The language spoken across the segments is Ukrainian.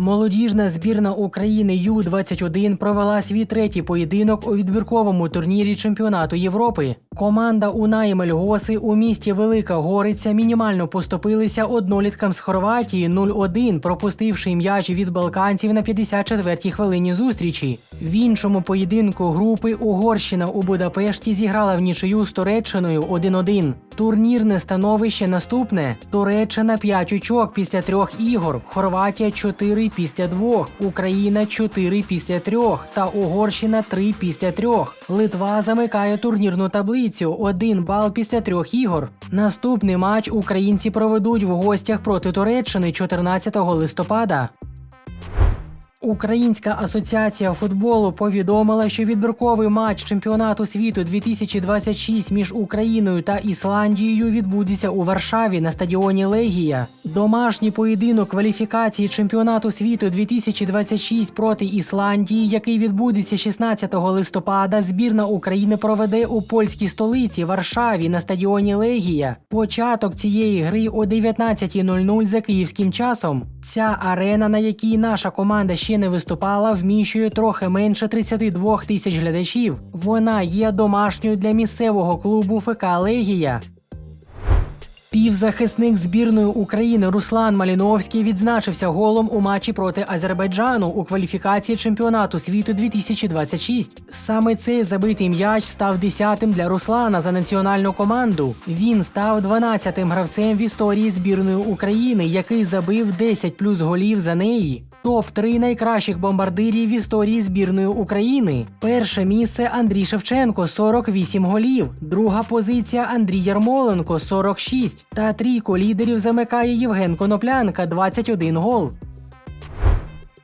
Молодіжна збірна України Ю-21 провела свій третій поєдинок у відбірковому турнірі чемпіонату Європи. Команда Унаї Мельгоси у місті Велика Гориця мінімально поступилися одноліткам з Хорватії 0-1, пропустивши м'яч від балканців на 54-й хвилині зустрічі. В іншому поєдинку групи Угорщина у Будапешті зіграла в нічию з Туреччиною 1-1. Турнірне становище наступне: Туреччина 5 очок після трьох ігор, Хорватія 4 після двох, Україна 4 після трьох та Угорщина 3 після трьох. Литва замикає турнірну таблицю 1 бал після трьох ігор. Наступний матч українці проведуть в гостях проти Туреччини 14 листопада. Українська асоціація футболу повідомила, що відбірковий матч чемпіонату світу 2026 між Україною та Ісландією відбудеться у Варшаві на стадіоні Легія. Домашній поєдинок кваліфікації чемпіонату світу 2026 проти Ісландії, який відбудеться 16 листопада, збірна України проведе у польській столиці Варшаві на стадіоні Легія. Початок цієї гри о 19.00 за київським часом. Ця арена, на якій наша команда ще не виступала, вміщує трохи менше 32 тисяч глядачів. Вона є домашньою для місцевого клубу ФК Легія. Півзахисник збірної України Руслан Маліновський відзначився голом у матчі проти Азербайджану у кваліфікації чемпіонату світу 2026. Саме цей забитий м'яч став десятим для Руслана за національну команду. Він став 12-тим гравцем в історії збірної України, який забив 10 плюс голів за неї. Топ-3 найкращих бомбардирів в історії збірної України. Перше місце Андрій Шевченко 48 голів. Друга позиція Андрій Ярмоленко 46. Та трійку лідерів замикає Євген Коноплянка 21 гол.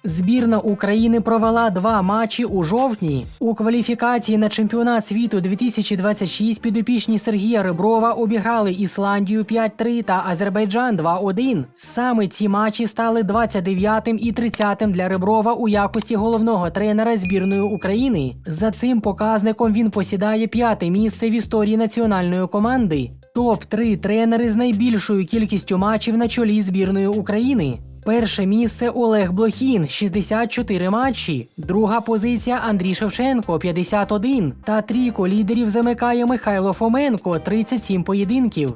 Збірна України провела два матчі у жовтні. У кваліфікації на чемпіонат світу 2026 підопічні Сергія Реброва обіграли Ісландію 5-3 та Азербайджан 2-1. Саме ці матчі стали 29-тим і 30-тим для Реброва у якості головного тренера збірної України. За цим показником він посідає п'яте місце в історії національної команди. Топ-3 тренери з найбільшою кількістю матчів на чолі збірної України. Перше місце Олег Блохін 64 матчі. Друга позиція Андрій Шевченко 51. Та трійку лідерів замикає Михайло Фоменко 37 поєдинків.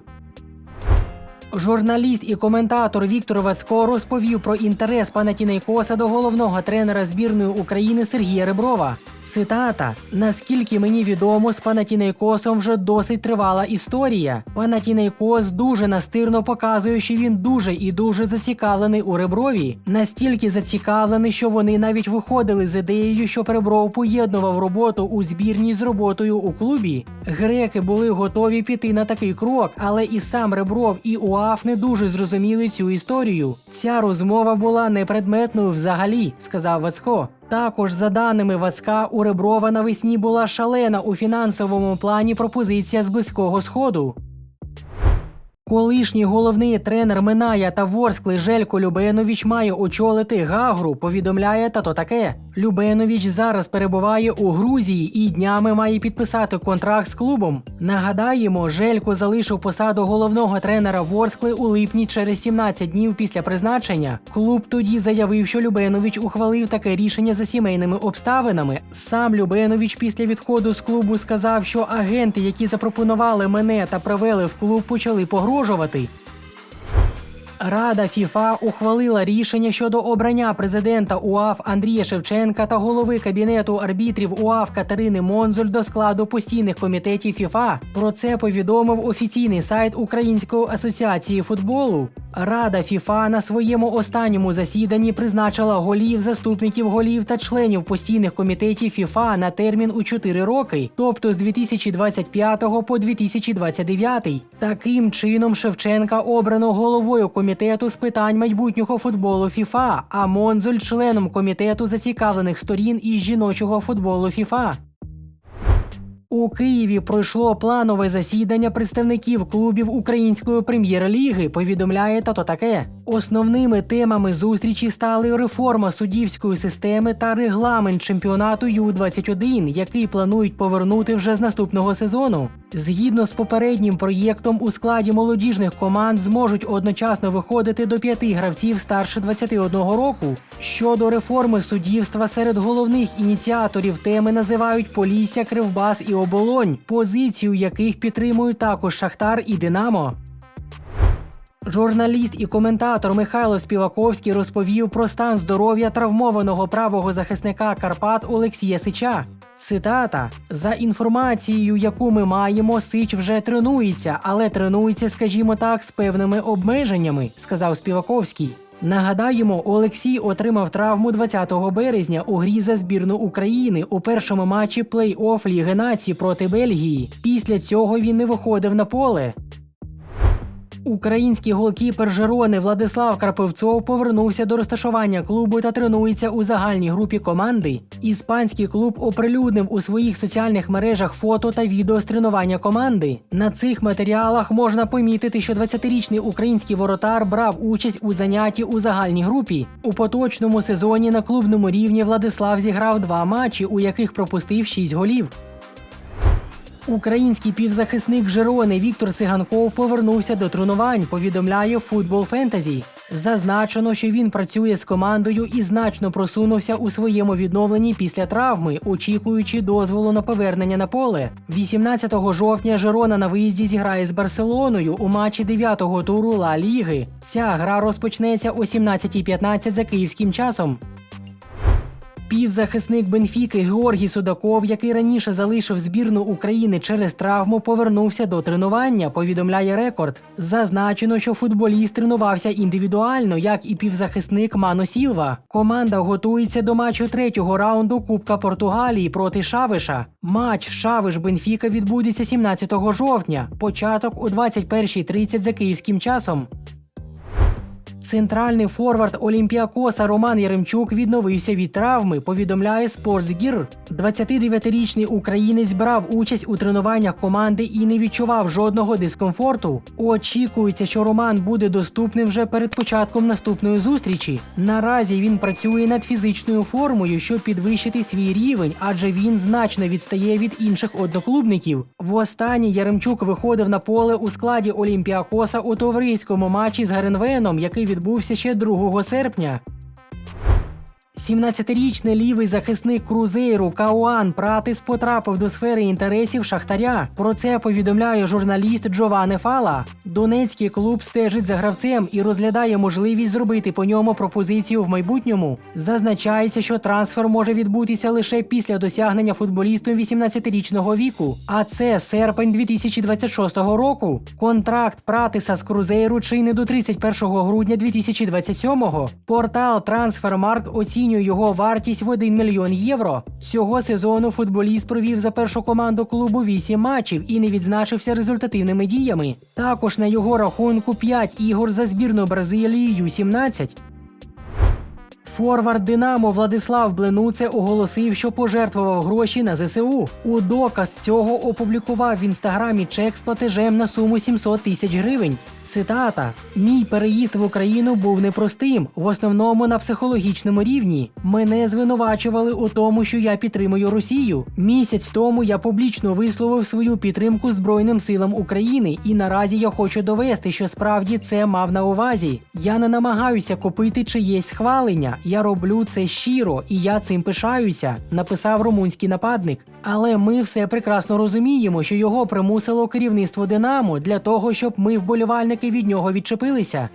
Журналіст і коментатор Віктор Вацько розповів про інтерес пана Тінейкоса до головного тренера збірної України Сергія Реброва. Цитата: наскільки мені відомо, з Панатінейкосом вже досить тривала історія. Панатінейкос дуже настирно показує, що він дуже і дуже зацікавлений у Реброві. Настільки зацікавлений, що вони навіть виходили з ідеєю, що Ребров поєднував роботу у збірній з роботою у клубі. Греки були готові піти на такий крок, але і сам Ребров, і УАФ не дуже зрозуміли цю історію. Ця розмова була непредметною взагалі, сказав Вацко. Також, за даними Вацка, у Реброва навесні була шалена у фінансовому плані пропозиція з близького сходу. Колишній головний тренер Миная та Ворскли Желько Любенович має очолити Гагру, повідомляє тато таке. Любенович зараз перебуває у Грузії і днями має підписати контракт з клубом. Нагадаємо, Желько залишив посаду головного тренера Ворскли у липні через 17 днів після призначення. Клуб тоді заявив, що Любенович ухвалив таке рішення за сімейними обставинами. Сам Любенович після відходу з клубу сказав, що агенти, які запропонували мене та привели в клуб, почали погрожувати погрожувати. Рада ФІФА ухвалила рішення щодо обрання президента УАФ Андрія Шевченка та голови кабінету арбітрів УАФ Катерини Монзуль до складу постійних комітетів ФІФА. Про це повідомив офіційний сайт Української асоціації футболу. Рада ФІФА на своєму останньому засіданні призначила голів, заступників голів та членів постійних комітетів ФІФА на термін у 4 роки, тобто з 2025 по 2029. Таким чином Шевченка обрано головою комітету з питань майбутнього футболу ФІФА, а Монзуль членом комітету зацікавлених сторін із жіночого футболу ФІФА. У Києві пройшло планове засідання представників клубів Української прем'єр-ліги. Повідомляє тато таке. Основними темами зустрічі стали реформа суддівської системи та регламент чемпіонату Ю-21, який планують повернути вже з наступного сезону. Згідно з попереднім проєктом, у складі молодіжних команд зможуть одночасно виходити до п'яти гравців старше 21 року. Щодо реформи суддівства серед головних ініціаторів теми називають Полісся, Кривбас і Оболонь, позицію яких підтримують також Шахтар і Динамо. Журналіст і коментатор Михайло Співаковський розповів про стан здоров'я травмованого правого захисника Карпат Олексія Сича. Цитата: за інформацією, яку ми маємо, Сич вже тренується, але тренується, скажімо так, з певними обмеженнями, сказав Співаковський. Нагадаємо, Олексій отримав травму 20 березня у грі за збірну України у першому матчі плей-офф Ліги Націй проти Бельгії. Після цього він не виходив на поле. Український голкіпер Жерони Владислав Крапивцов повернувся до розташування клубу та тренується у загальній групі команди. Іспанський клуб оприлюднив у своїх соціальних мережах фото та відео з тренування команди. На цих матеріалах можна помітити, що 20-річний український воротар брав участь у занятті у загальній групі. У поточному сезоні на клубному рівні Владислав зіграв два матчі, у яких пропустив 6 голів. Український півзахисник Жерони Віктор Циганков повернувся до тренувань, повідомляє Футбол Фентезі. Зазначено, що він працює з командою і значно просунувся у своєму відновленні після травми, очікуючи дозволу на повернення на поле. 18 жовтня Жерона на виїзді зіграє з Барселоною у матчі 9-го туру Ла Ліги. Ця гра розпочнеться о 17.15 за київським часом. Півзахисник Бенфіки Георгій Судаков, який раніше залишив збірну України через травму, повернувся до тренування. Повідомляє рекорд. Зазначено, що футболіст тренувався індивідуально, як і півзахисник Мано Сілва. Команда готується до матчу третього раунду Кубка Португалії проти Шавиша. Матч Шавиш Бенфіка відбудеться 17 жовтня. Початок у 21.30 за київським часом. Центральний форвард Олімпіакоса Роман Яремчук відновився від травми, повідомляє Sportsgear. 29-річний українець брав участь у тренуваннях команди і не відчував жодного дискомфорту. Очікується, що Роман буде доступним вже перед початком наступної зустрічі. Наразі він працює над фізичною формою, щоб підвищити свій рівень, адже він значно відстає від інших одноклубників. Востаннє Яремчук виходив на поле у складі Олімпіакоса у товариському матчі з Геренвеном, який відбувся ще 2 серпня. 17-річний лівий захисник Крузейру Кауан Пратис потрапив до сфери інтересів Шахтаря. Про це повідомляє журналіст Джоване Фала. Донецький клуб стежить за гравцем і розглядає можливість зробити по ньому пропозицію в майбутньому. Зазначається, що трансфер може відбутися лише після досягнення футболістом 18-річного віку, а це серпень 2026 року. Контракт Пратиса з Крузейру чинить до 31 грудня 2027-го. Портал Трансфермаркт оцінює його вартість в 1 мільйон євро. Цього сезону футболіст провів за першу команду клубу 8 матчів і не відзначився результативними діями. Також на його рахунку 5 ігор за збірну Бразилії Ю-17. Форвард Динамо Владислав Бленуце оголосив, що пожертвував гроші на ЗСУ. У доказ цього опублікував в інстаграмі чек з платежем на суму 700 тисяч гривень. Цитата: Мій переїзд в Україну був непростим, в основному на психологічному рівні. Мене звинувачували у тому, що я підтримую Росію. Місяць тому я публічно висловив свою підтримку Збройним силам України, і наразі я хочу довести, що справді це мав на увазі. Я не намагаюся купити чиєсь схвалення. Я роблю це щиро, і я цим пишаюся, написав румунський нападник. Але ми все прекрасно розуміємо, що його примусило керівництво Динамо для того, щоб ми вболівальники від нього відчепилися.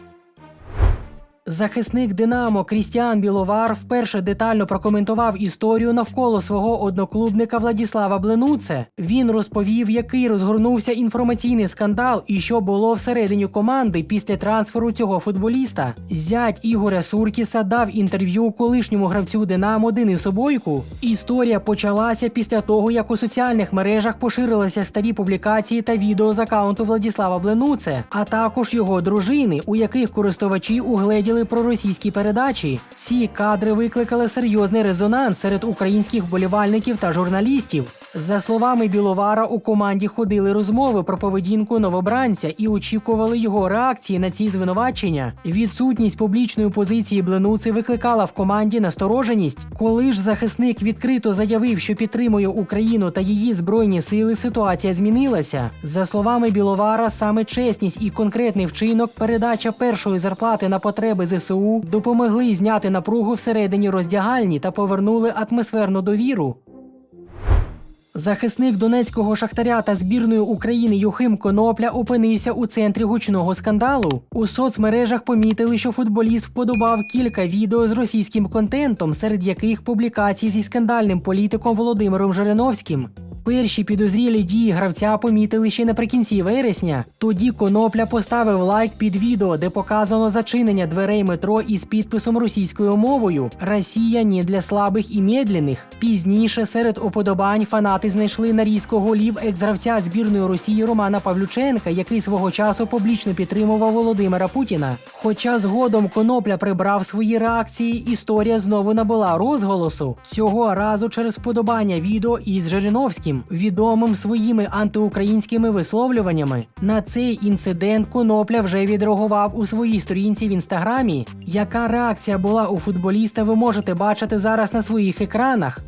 Захисник Динамо Крістіан Біловар вперше детально прокоментував історію навколо свого одноклубника Владіслава Бленуце. Він розповів, який розгорнувся інформаційний скандал і що було всередині команди після трансферу цього футболіста. Зять Ігоря Суркіса дав інтерв'ю колишньому гравцю Динамо Денису Бойку. Історія почалася після того, як у соціальних мережах поширилися старі публікації та відео з акаунту Владіслава Бленуце, а також його дружини, у яких користувачі угледіли проросійські передачі. Ці кадри викликали серйозний резонанс серед українських вболівальників та журналістів. За словами Біловара, у команді ходили розмови про поведінку новобранця і очікували його реакції на ці звинувачення. Відсутність публічної позиції Бленуци викликала в команді настороженість. Коли ж захисник відкрито заявив, що підтримує Україну та її збройні сили, ситуація змінилася. За словами Біловара, саме чесність і конкретний вчинок, передача першої зарплати на потреби ЗСУ допомогли зняти напругу всередині роздягальні та повернули атмосферну довіру. Захисник донецького шахтаря та збірної України Юхим Конопля опинився у центрі гучного скандалу. У соцмережах помітили, що футболіст вподобав кілька відео з російським контентом, серед яких публікації зі скандальним політиком Володимиром Жириновським. Перші підозрілі дії гравця помітили ще наприкінці вересня. Тоді Конопля поставив лайк під відео, де показано зачинення дверей метро із підписом російською мовою Росія не для слабих і медленних. Пізніше серед уподобань фанати знайшли нарізко голів екс-гравця збірної Росії Романа Павлюченка, який свого часу публічно підтримував Володимира Путіна. Хоча згодом Конопля прибрав свої реакції, історія знову набула розголосу. Цього разу через вподобання відео із Жириновським, відомим своїми антиукраїнськими висловлюваннями. На цей інцидент Конопля вже відреагував у своїй сторінці в інстаграмі. Яка реакція була у футболіста, ви можете бачити зараз на своїх екранах.